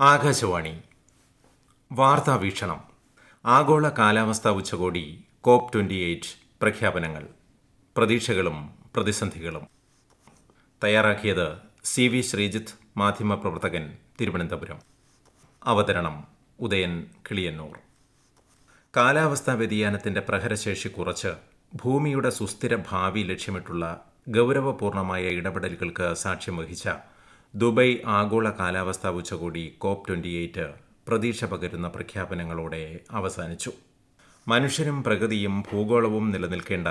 ആകാശവാണി. വാർത്താ വീക്ഷണം. ആഗോള കാലാവസ്ഥാ ഉച്ചകോടി കോപ് ട്വന്റി എയ്റ്റ് പ്രഖ്യാപനങ്ങൾ. പ്രതീക്ഷകളും പ്രതിസന്ധികളും. തയ്യാറാക്കിയത് സി വി ശ്രീജിത്ത് മാധ്യമപ്രവർത്തകൻ തിരുവനന്തപുരം. അവതരണം ഉദയൻ കിളിയന്നൂർ. കാലാവസ്ഥാ വ്യതിയാനത്തിന്റെ പ്രഹരശേഷി കുറച്ച് ഭൂമിയുടെ സുസ്ഥിര ഭാവി ലക്ഷ്യമിട്ടുള്ള ഗൗരവപൂർണമായ ഇടപെടലുകൾക്ക് സാക്ഷ്യം വഹിച്ച ദുബൈ ആഗോള കാലാവസ്ഥാ ഉച്ചകോടി കോപ്പ് ട്വന്റി എയ്റ്റ് പ്രതീക്ഷ പകരുന്ന പ്രഖ്യാപനങ്ങളോടെ അവസാനിച്ചു. മനുഷ്യരും പ്രകൃതിയും ഭൂഗോളവും നിലനിൽക്കേണ്ട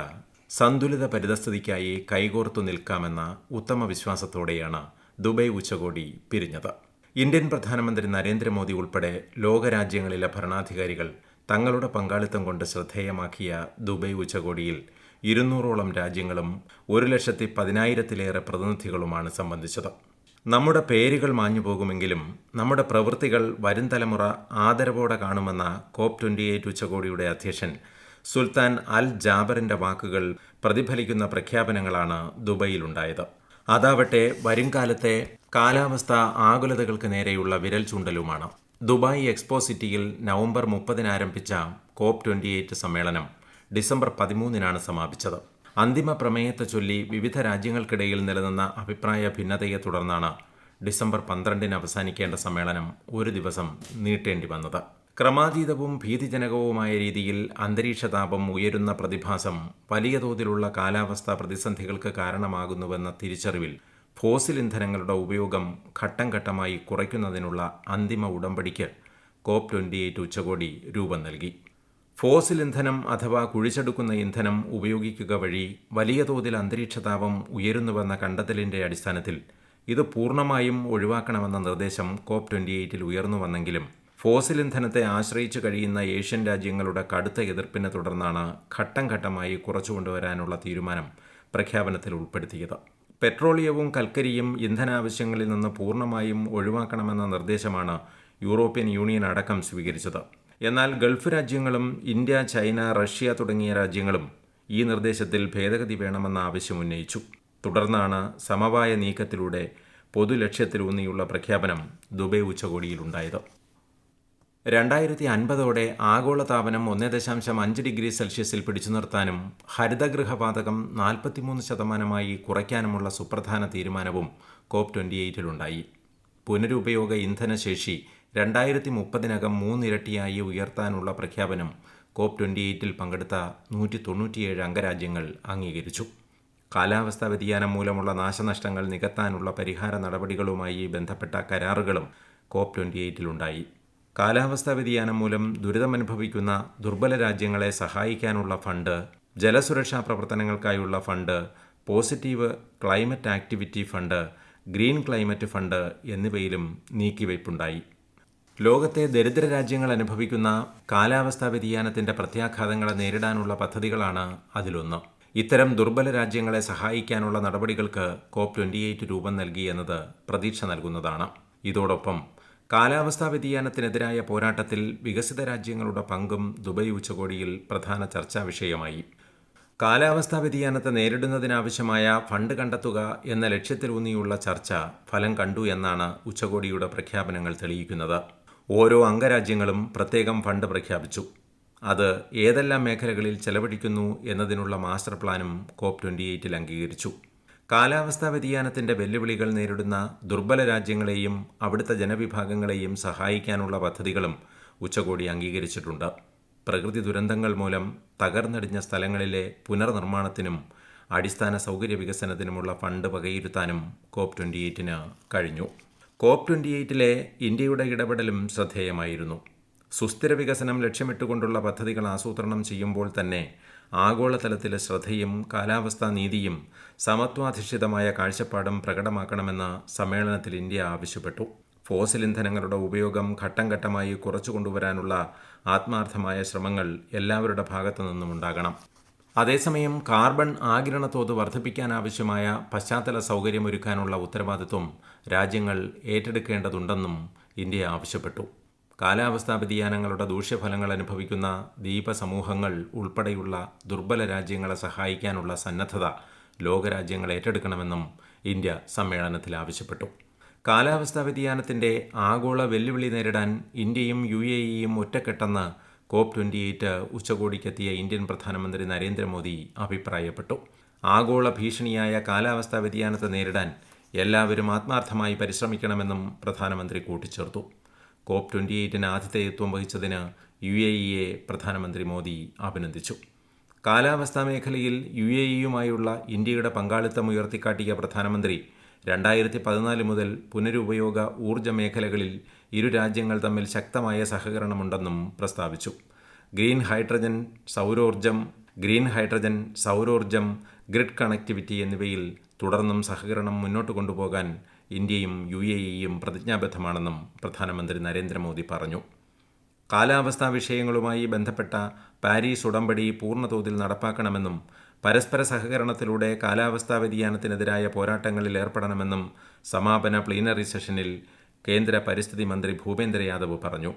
സന്തുലിത പരിതസ്ഥിതിക്കായി കൈകോർത്തു നിൽക്കാമെന്ന ഉത്തമ വിശ്വാസത്തോടെയാണ് ദുബൈ ഉച്ചകോടി പിരിഞ്ഞത്. ഇന്ത്യൻ പ്രധാനമന്ത്രി നരേന്ദ്രമോദി ഉൾപ്പെടെ ലോകരാജ്യങ്ങളിലെ ഭരണാധികാരികൾ തങ്ങളുടെ പങ്കാളിത്തം കൊണ്ട് ശ്രദ്ധേയമാക്കിയ ദുബൈ ഉച്ചകോടിയിൽ ഇരുന്നൂറോളം രാജ്യങ്ങളും ഒരു ലക്ഷത്തി പതിനായിരത്തിലേറെ പ്രതിനിധികളുമാണ് സംബന്ധിച്ചത്. നമ്മുടെ പേരുകൾ മാഞ്ഞു പോകുമെങ്കിലും നമ്മുടെ പ്രവൃത്തികൾ വരും തലമുറ ആദരവോടെ കാണുമെന്ന കോപ് ട്വന്റി എയ്റ്റ് ഉച്ചകോടിയുടെ അധ്യക്ഷൻ സുൽത്താൻ അൽ ജാബറിന്റെ വാക്കുകൾ പ്രതിഫലിക്കുന്ന പ്രഖ്യാപനങ്ങളാണ് ദുബൈയിലുണ്ടായത്. അതാവട്ടെ വരുംകാലത്തെ കാലാവസ്ഥ ആകുലതകൾക്ക് നേരെയുള്ള വിരൽ ചൂണ്ടലുമാണ്. ദുബായ് എക്സ്പോ സിറ്റിയിൽ നവംബർ മുപ്പതിന് ആരംഭിച്ച കോപ്പ് എയ്റ്റ് സമ്മേളനം ഡിസംബർ പതിമൂന്നിനാണ് സമാപിച്ചത്. അന്തിമ പ്രമേയത്തെ ചൊല്ലി വിവിധ രാജ്യങ്ങൾക്കിടയിൽ നിലനിന്ന അഭിപ്രായ ഭിന്നതയെ തുടർന്നാണ് ഡിസംബർ പന്ത്രണ്ടിന് അവസാനിക്കേണ്ട സമ്മേളനം ഒരു ദിവസം നീട്ടേണ്ടി വന്നത്. ക്രമാതീതവും ഭീതിജനകവുമായ രീതിയിൽ അന്തരീക്ഷ താപം ഉയരുന്ന പ്രതിഭാസം വലിയ തോതിലുള്ള കാലാവസ്ഥാ പ്രതിസന്ധികൾക്ക് കാരണമാകുന്നുവെന്ന തിരിച്ചറിവിൽ ഫോസിൽ ഇന്ധനങ്ങളുടെ ഉപയോഗം ഘട്ടം ഘട്ടമായി കുറയ്ക്കുന്നതിനുള്ള അന്തിമ ഉടമ്പടിക്ക് കോപ്പ് ട്വന്റി എയ്റ്റ് ഉച്ചകോടി രൂപം നൽകി. ഫോസിൽ ഇന്ധനം അഥവാ കുഴിച്ചെടുക്കുന്ന ഇന്ധനം ഉപയോഗിക്കുക വഴി വലിയ തോതിൽ അന്തരീക്ഷതാപം ഉയരുന്നുവെന്ന കണ്ടെത്തലിന്റെ അടിസ്ഥാനത്തിൽ ഇത് പൂർണമായും ഒഴിവാക്കണമെന്ന നിർദ്ദേശം കോപ്പ് ട്വന്റി എയ്റ്റിൽ ഉയർന്നു വന്നെങ്കിലും ഫോസിൽ ഇന്ധനത്തെ ആശ്രയിച്ചു കഴിയുന്ന ഏഷ്യൻ രാജ്യങ്ങളുടെ കടുത്ത എതിർപ്പിനെ തുടർന്നാണ് ഘട്ടം ഘട്ടമായി കുറച്ചുകൊണ്ടുവരാനുള്ള തീരുമാനം പ്രഖ്യാപനത്തിൽ ഉൾപ്പെടുത്തിയത്. പെട്രോളിയവും കൽക്കരിയും ഇന്ധനാവശ്യങ്ങളിൽ നിന്ന് പൂർണമായും ഒഴിവാക്കണമെന്ന നിർദ്ദേശമാണ് യൂറോപ്യൻ യൂണിയൻ അടക്കം സ്വീകരിച്ചത്. എന്നാൽ ഗൾഫ് രാജ്യങ്ങളും ഇന്ത്യ ചൈന റഷ്യ തുടങ്ങിയ രാജ്യങ്ങളും ഈ നിർദ്ദേശത്തിൽ ഭേദഗതി വേണമെന്ന ആവശ്യം ഉന്നയിച്ചു. തുടർന്നാണ് സമവായ നീക്കത്തിലൂടെ പൊതുലക്ഷ്യത്തിലൂന്നിയുള്ള പ്രഖ്യാപനം ദുബൈ ഉച്ചകോടിയിലുണ്ടായത്. രണ്ടായിരത്തി അൻപതോടെ ആഗോളതാപനം ഒന്ന് ദശാംശം അഞ്ച് ഡിഗ്രി സെൽഷ്യസിൽ പിടിച്ചു നിർത്താനും ഹരിതഗൃഹപാതകം നാൽപ്പത്തിമൂന്ന് ശതമാനമായി കുറയ്ക്കാനുമുള്ള സുപ്രധാന തീരുമാനവും കോപ് ട്വന്റി എയ്റ്റിലുണ്ടായി. പുനരുപയോഗ ഇന്ധനശേഷി രണ്ടായിരത്തി മുപ്പതിനകം മൂന്നിരട്ടിയായി ഉയർത്താനുള്ള പ്രഖ്യാപനം കോപ് ട്വന്റി എയ്റ്റിൽ പങ്കെടുത്ത നൂറ്റി തൊണ്ണൂറ്റിയേഴ് അംഗരാജ്യങ്ങൾ അംഗീകരിച്ചു. കാലാവസ്ഥാ വ്യതിയാനം മൂലമുള്ള നാശനഷ്ടങ്ങൾ നികത്താനുള്ള പരിഹാര നടപടികളുമായി ബന്ധപ്പെട്ട കരാറുകളും കോപ് ട്വന്റി എയ്റ്റിലുണ്ടായി കാലാവസ്ഥാ വ്യതിയാനം മൂലം ദുരിതമനുഭവിക്കുന്ന ദുർബല രാജ്യങ്ങളെ സഹായിക്കാനുള്ള ഫണ്ട് ജലസുരക്ഷാ പ്രവർത്തനങ്ങൾക്കായുള്ള fund positive climate activity fund green climate fund എന്നിവയിലും നീക്കിവയ്പുണ്ടായി. ലോകത്തെ ദരിദ്ര രാജ്യങ്ങൾ അനുഭവിക്കുന്ന കാലാവസ്ഥാ വ്യതിയാനത്തിന്റെ പ്രത്യാഘാതങ്ങളെ നേരിടാനുള്ള പദ്ധതികളാണ് അതിലൊന്ന്. ഇത്തരം ദുർബല രാജ്യങ്ങളെ സഹായിക്കാനുള്ള നടപടികൾക്ക് കോപ്പ് ട്വന്റി എയ്റ്റ് രൂപം നൽകി എന്നത് പ്രതീക്ഷ നൽകുന്നതാണ്. ഇതോടൊപ്പം കാലാവസ്ഥാ വ്യതിയാനത്തിനെതിരായ പോരാട്ടത്തിൽ വികസിത രാജ്യങ്ങളുടെ പങ്കും ദുബൈ ഉച്ചകോടിയിൽ പ്രധാന ചർച്ചാ വിഷയമായി. കാലാവസ്ഥാ വ്യതിയാനത്തെ നേരിടുന്നതിനാവശ്യമായ ഫണ്ട് കണ്ടെത്തുക എന്ന ലക്ഷ്യത്തിലൂന്നിയുള്ള ചർച്ച ഫലം കണ്ടു എന്നാണ് ഉച്ചകോടിയുടെ പ്രഖ്യാപനങ്ങൾ തെളിയിക്കുന്നത്. ഓരോ അംഗരാജ്യങ്ങളും പ്രത്യേകം ഫണ്ട് പ്രഖ്യാപിച്ചു. അത് ഏതെല്ലാം മേഖലകളിൽ ചെലവഴിക്കുന്നു എന്നതിനുള്ള മാസ്റ്റർ പ്ലാനും കോപ്പ് ട്വന്റി എയ്റ്റിൽ അംഗീകരിച്ചു. കാലാവസ്ഥാ വ്യതിയാനത്തിന്റെ വെല്ലുവിളികൾ നേരിടുന്ന ദുർബല രാജ്യങ്ങളെയും അവിടുത്തെ ജനവിഭാഗങ്ങളെയും സഹായിക്കാനുള്ള പദ്ധതികളും ഉച്ചകോടി അംഗീകരിച്ചിട്ടുണ്ട്. പ്രകൃതി ദുരന്തങ്ങൾ മൂലം തകർന്നടിഞ്ഞ സ്ഥലങ്ങളിലെ പുനർനിർമ്മാണത്തിനും അടിസ്ഥാന സൗകര്യ വികസനത്തിനുമുള്ള ഫണ്ട് വകയിരുത്താനും കോപ്പ് ട്വന്റി എയ്റ്റിന് കഴിഞ്ഞു. കോപ്പ് ട്വന്റി എയ്റ്റിലെ ഇന്ത്യയുടെ ഇടപെടലും ശ്രദ്ധേയമായിരുന്നു. സുസ്ഥിര വികസനം ലക്ഷ്യമിട്ടുകൊണ്ടുള്ള പദ്ധതികൾ ആസൂത്രണം ചെയ്യുമ്പോൾ തന്നെ ആഗോളതലത്തിലെ ശ്രദ്ധയും കാലാവസ്ഥാ നീതിയും സമത്വാധിഷ്ഠിതമായ കാഴ്ചപ്പാടും പ്രകടമാക്കണമെന്ന് സമ്മേളനത്തിൽ ഇന്ത്യ ആവശ്യപ്പെട്ടു. ഫോസിൽ ഇന്ധനങ്ങളുടെ ഉപയോഗം ഘട്ടം ഘട്ടമായി കുറച്ചു കൊണ്ടുവരാനുള്ള ആത്മാർത്ഥമായ ശ്രമങ്ങൾ എല്ലാവരുടെ ഭാഗത്തു നിന്നും ഉണ്ടാകണം. അതേസമയം കാർബൺ ആഗിരണ തോത് വർദ്ധിപ്പിക്കാനാവശ്യമായ പശ്ചാത്തല സൗകര്യമൊരുക്കാനുള്ള ഉത്തരവാദിത്വം രാജ്യങ്ങൾ ഏറ്റെടുക്കേണ്ടതുണ്ടെന്നും ഇന്ത്യ ആവശ്യപ്പെട്ടു. കാലാവസ്ഥാ വ്യതിയാനങ്ങളുടെ ദൂഷ്യഫലങ്ങൾ അനുഭവിക്കുന്ന ദ്വീപസമൂഹങ്ങൾ ഉൾപ്പെടെയുള്ള ദുർബല രാജ്യങ്ങളെ സഹായിക്കാനുള്ള സന്നദ്ധത ലോകരാജ്യങ്ങൾ ഏറ്റെടുക്കണമെന്നും ഇന്ത്യ സമ്മേളനത്തിൽ ആവശ്യപ്പെട്ടു. കാലാവസ്ഥാ വ്യതിയാനത്തിന്റെ ആഗോള വെല്ലുവിളി നേരിടാൻ ഇന്ത്യയും U A ഇയും ഒറ്റക്കെട്ടെന്ന് copper twenty eight ഉച്ചകോടിക്കെത്തിയ Indian പ്രധാനമന്ത്രി നരേന്ദ്രമോദി അഭിപ്രായപ്പെട്ടു. ആഗോള ഭീഷണിയായ കാലാവസ്ഥാ വ്യതിയാനത്തെ നേരിടാൻ എല്ലാവരും ആത്മാർത്ഥമായി പരിശ്രമിക്കണമെന്നും പ്രധാനമന്ത്രി കൂട്ടിച്ചേർത്തു. കോപ്പ് ട്വന്റി എയ്റ്റിന് ആതിഥേയത്വം വഹിച്ചതിന് യു എ ഇയെ പ്രധാനമന്ത്രി മോദി അഭിനന്ദിച്ചു. കാലാവസ്ഥാ മേഖലയിൽ യു എ ഇയുമായുള്ള ഇന്ത്യയുടെ പങ്കാളിത്തം ഉയർത്തിക്കാട്ടിയ പ്രധാനമന്ത്രി രണ്ടായിരത്തി പതിനാല് മുതൽ പുനരുപയോഗ ഊർജ മേഖലകളിൽ ഇരു രാജ്യങ്ങൾ തമ്മിൽ ശക്തമായ സഹകരണമുണ്ടെന്നും പ്രസ്താവിച്ചു. ഗ്രീൻ ഹൈഡ്രജൻ സൗരോർജം ഗ്രീൻ ഹൈഡ്രജൻ സൗരോർജം ഗ്രിഡ് കണക്ടിവിറ്റി എന്നിവയിൽ തുടർന്നും സഹകരണം മുന്നോട്ട് കൊണ്ടുപോകാൻ ഇന്ത്യയും യു എ ഇയും പ്രതിജ്ഞാബദ്ധമാണെന്നും പ്രധാനമന്ത്രി നരേന്ദ്രമോദി പറഞ്ഞു. കാലാവസ്ഥാ വിഷയങ്ങളുമായി ബന്ധപ്പെട്ട പാരീസ് ഉടമ്പടി പൂർണതോതിൽ നടപ്പാക്കണമെന്നും പരസ്പര സഹകരണത്തിലൂടെ കാലാവസ്ഥാ വ്യതിയാനത്തിനെതിരായ പോരാട്ടങ്ങളിൽ ഏർപ്പെടണമെന്നും സമാപന പ്ലീനറി സെഷനിൽ കേന്ദ്ര പരിസ്ഥിതി മന്ത്രി ഭൂപേന്ദ്ര യാദവ് പറഞ്ഞു.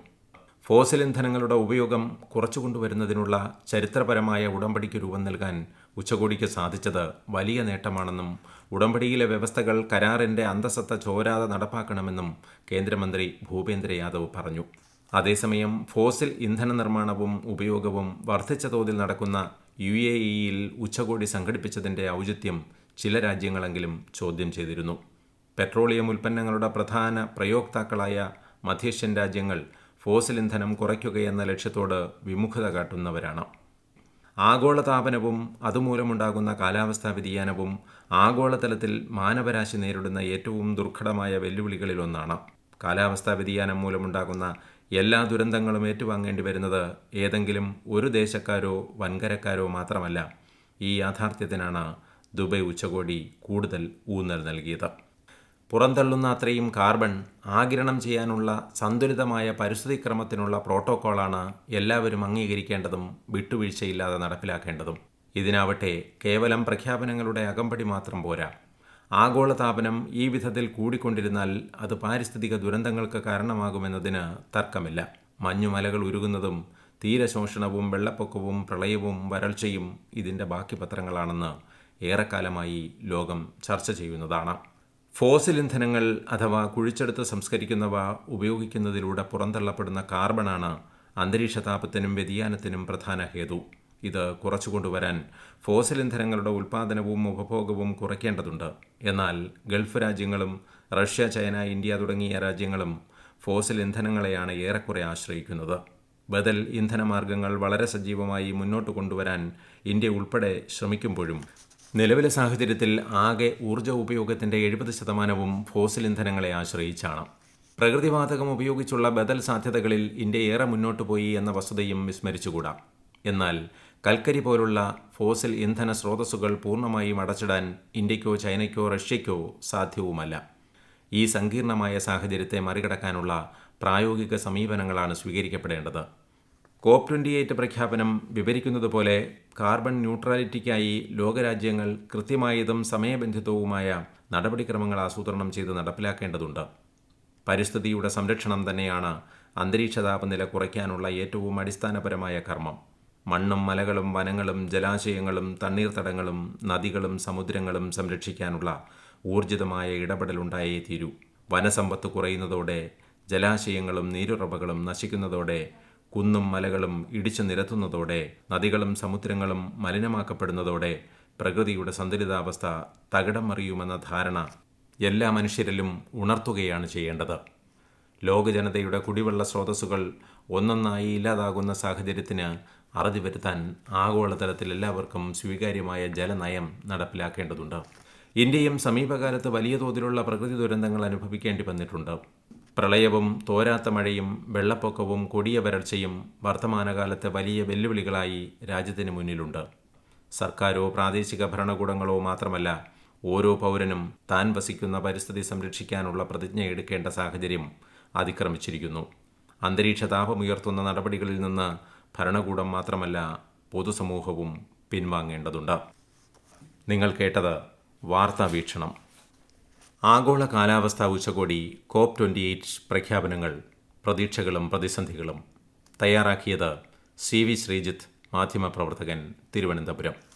ഫോസിൽ ഇന്ധനങ്ങളുടെ ഉപയോഗം കുറച്ചുകൊണ്ടുവരുന്നതിനുള്ള ചരിത്രപരമായ ഉടമ്പടിക്ക് രൂപം നൽകാൻ ഉച്ചകോടിക്ക് സാധിച്ചത് വലിയ നേട്ടമാണെന്നും ഉടമ്പടിയിലെ വ്യവസ്ഥകൾ കരാറിന്റെ അന്തസത്ത ചോരാതെ നടപ്പാക്കണമെന്നും കേന്ദ്രമന്ത്രി ഭൂപേന്ദ്ര യാദവ് പറഞ്ഞു. അതേസമയം ഫോസിൽ ഇന്ധന നിർമ്മാണവും ഉപയോഗവും വർദ്ധിച്ച തോതിൽ നടക്കുന്ന യു എ ഇയിൽ ഉച്ചകോടി സംഘടിപ്പിച്ചതിന്റെ ഔചിത്യം ചില രാജ്യങ്ങളെങ്കിലും ചോദ്യം ചെയ്തിരുന്നു. പെട്രോളിയം ഉൽപ്പന്നങ്ങളുടെ പ്രധാന പ്രയോക്താക്കളായ മധ്യേഷ്യൻ രാജ്യങ്ങൾ ഫോസിൽ ഇന്ധനം കുറയ്ക്കുകയെന്ന ലക്ഷ്യത്തോട് വിമുഖത കാട്ടുന്നവരാണ്. ആഗോളതാപനവും അതുമൂലമുണ്ടാകുന്ന കാലാവസ്ഥാ വ്യതിയാനവും ആഗോളതലത്തിൽ മാനവരാശി നേരിടുന്ന ഏറ്റവും ദുർഘടമായ വെല്ലുവിളികളിലൊന്നാണ്. കാലാവസ്ഥാ വ്യതിയാനം മൂലമുണ്ടാകുന്ന എല്ലാ ദുരന്തങ്ങളും ഏറ്റുവാങ്ങേണ്ടി വരുന്നത് ഏതെങ്കിലും ഒരു ദേശക്കാരോ വൻകരക്കാരോ മാത്രമല്ല ഈ യാഥാർത്ഥ്യത്തിനാണ് ദുബൈ ഉച്ചകോടി കൂടുതൽ ഊന്നൽ നൽകിയത്. പുറന്തള്ളുന്ന അത്രയും കാർബൺ ആഗിരണം ചെയ്യാനുള്ള സന്തുലിതമായ പരിസ്ഥിതി ക്രമത്തിനുള്ള പ്രോട്ടോക്കോളാണ് എല്ലാവരും അംഗീകരിക്കേണ്ടതും വിട്ടുവീഴ്ചയില്ലാതെ നടപ്പിലാക്കേണ്ടതും. ഇതിനാവട്ടെ കേവലം പ്രഖ്യാപനങ്ങളുടെ അകമ്പടി മാത്രം പോരാ. ആഗോളതാപനം ഈ വിധത്തിൽ കൂടിക്കൊണ്ടിരുന്നാൽ അത് പാരിസ്ഥിതിക ദുരന്തങ്ങൾക്ക് കാരണമാകുമെന്നതിന് തർക്കമില്ല. മഞ്ഞുമലകൾ ഉരുകുന്നതും തീരശോഷണവും വെള്ളപ്പൊക്കവും പ്രളയവും വരൾച്ചയും ഇതിന്റെ ബാക്കി പത്രങ്ങളാണെന്ന് ഏറെക്കാലമായി ലോകം ചർച്ച ചെയ്യുന്നതാണ്. ഫോസിൽ ഇന്ധനങ്ങൾ അഥവാ കുഴിച്ചെടുത്ത് സംസ്കരിക്കുന്നവ ഉപയോഗിക്കുന്നതിലൂടെ പുറന്തള്ളപ്പെടുന്ന കാർബണാണ് അന്തരീക്ഷ താപത്തിനും വ്യതിയാനത്തിനും പ്രധാന ഹേതു. ഇത് കുറച്ചുകൊണ്ടുവരാൻ ഫോസിൽ ഇന്ധനങ്ങളുടെ ഉൽപ്പാദനവും ഉപഭോഗവും കുറയ്ക്കേണ്ടതുണ്ട്. എന്നാൽ ഗൾഫ് രാജ്യങ്ങളും റഷ്യ ചൈന ഇന്ത്യ തുടങ്ങിയ രാജ്യങ്ങളും ഫോസിൽ ഇന്ധനങ്ങളെയാണ് ഏറെക്കുറെ ആശ്രയിക്കുന്നത്. ബദൽ ഇന്ധനമാർഗങ്ങൾ വളരെ സജീവമായി മുന്നോട്ട് കൊണ്ടുവരാൻ ഇന്ത്യ ഉൾപ്പെടെ ശ്രമിക്കുമ്പോഴും നിലവിലെ സാഹചര്യത്തിൽ ആകെ ഊർജ ഉപയോഗത്തിന്റെ എഴുപത് ശതമാനവും ഫോസിൽ ഇന്ധനങ്ങളെ ആശ്രയിച്ചാണ്. പ്രകൃതിവാതകം ഉപയോഗിച്ചുള്ള ബദൽ സാധ്യതകളിൽ ഇന്ത്യ ഏറെ മുന്നോട്ട് പോയി എന്ന വസ്തുതയും വിസ്മരിച്ചുകൂടാ. എന്നാൽ കൽക്കരി പോലുള്ള ഫോസിൽ ഇന്ധന സ്രോതസ്സുകൾ പൂർണമായും അടച്ചിടാൻ ഇന്ത്യക്കോ ചൈനയ്ക്കോ റഷ്യയ്ക്കോ സാധ്യവുമല്ല. ഈ സങ്കീർണമായ സാഹചര്യത്തെ മറികടക്കാനുള്ള പ്രായോഗിക സമീപനങ്ങളാണ് സ്വീകരിക്കപ്പെടേണ്ടത്. കോപ്പ് ട്വന്റി എയ്റ്റ് പ്രഖ്യാപനം വിവരിക്കുന്നതുപോലെ കാർബൺ ന്യൂട്രാലിറ്റിക്കായി ലോകരാജ്യങ്ങൾ കൃത്യമായതും സമയബന്ധിതവുമായ നടപടിക്രമങ്ങൾ ആസൂത്രണം ചെയ്ത് നടപ്പിലാക്കേണ്ടതുണ്ട്. പരിസ്ഥിതിയുടെ സംരക്ഷണം തന്നെയാണ് അന്തരീക്ഷ താപനില കുറയ്ക്കാനുള്ള ഏറ്റവും അടിസ്ഥാനപരമായ കർമ്മം. മണ്ണും മലകളും വനങ്ങളും ജലാശയങ്ങളും തണ്ണീർത്തടങ്ങളും നദികളും സമുദ്രങ്ങളും സംരക്ഷിക്കാനുള്ള ഊർജിതമായ ഇടപെടലുണ്ടായേ തീരൂ. വനസമ്പത്ത് കുറയുന്നതോടെ ജലാശയങ്ങളും നീരുറവകളും നശിക്കുന്നതോടെ കുന്നും മലകളും ഇടിച്ചു നിരത്തുന്നതോടെ നദികളും സമുദ്രങ്ങളും മലിനമാക്കപ്പെടുന്നതോടെ പ്രകൃതിയുടെ സന്തുലിതാവസ്ഥ തകിടം മറിയുമെന്ന ധാരണ എല്ലാ മനുഷ്യരിലും ഉണർത്തുകയാണ് ചെയ്യേണ്ടത്. ലോകജനതയുടെ കുടിവെള്ള സ്രോതസ്സുകൾ ഒന്നൊന്നായി ഇല്ലാതാകുന്ന സാഹചര്യത്തിന് അറുതി വരുത്താൻ ആഗോളതലത്തിൽ എല്ലാവർക്കും സ്വീകാര്യമായ ജലനയം നടപ്പിലാക്കേണ്ടതുണ്ട്. ഇന്ത്യയും സമീപകാലത്ത് വലിയ തോതിലുള്ള പ്രകൃതി ദുരന്തങ്ങൾ അനുഭവിക്കേണ്ടി വന്നിട്ടുണ്ട്. പ്രളയവും തോരാത്ത മഴയും വെള്ളപ്പൊക്കവും കൊടിയ വരൾച്ചയും വർത്തമാനകാലത്തെ വലിയ വെല്ലുവിളികളായി രാജ്യത്തിന് മുന്നിലുണ്ട്. സർക്കാരോ പ്രാദേശിക ഭരണകൂടങ്ങളോ മാത്രമല്ല ഓരോ പൗരനും താൻ വസിക്കുന്ന പരിസ്ഥിതി സംരക്ഷിക്കാനുള്ള പ്രതിജ്ഞ എടുക്കേണ്ട സാഹചര്യം അതിക്രമിച്ചിരിക്കുന്നു. അന്തരീക്ഷ താപമുയർത്തുന്ന നടപടികളിൽ നിന്ന് ഭരണകൂടം മാത്രമല്ല പൊതുസമൂഹവും പിൻവാങ്ങേണ്ടതുണ്ട്. നിങ്ങൾ കേട്ടത് വാർത്താ വീക്ഷണം. ആഗോള കാലാവസ്ഥാ ഉച്ചകോടി കോപ് ട്വന്റി എയ്റ്റ് പ്രഖ്യാപനങ്ങൾ പ്രതീക്ഷകളും പ്രതിസന്ധികളും തയ്യാറാക്കിയത് സി വി ശ്രീജിത്ത് മാധ്യമപ്രവർത്തകൻ തിരുവനന്തപുരം.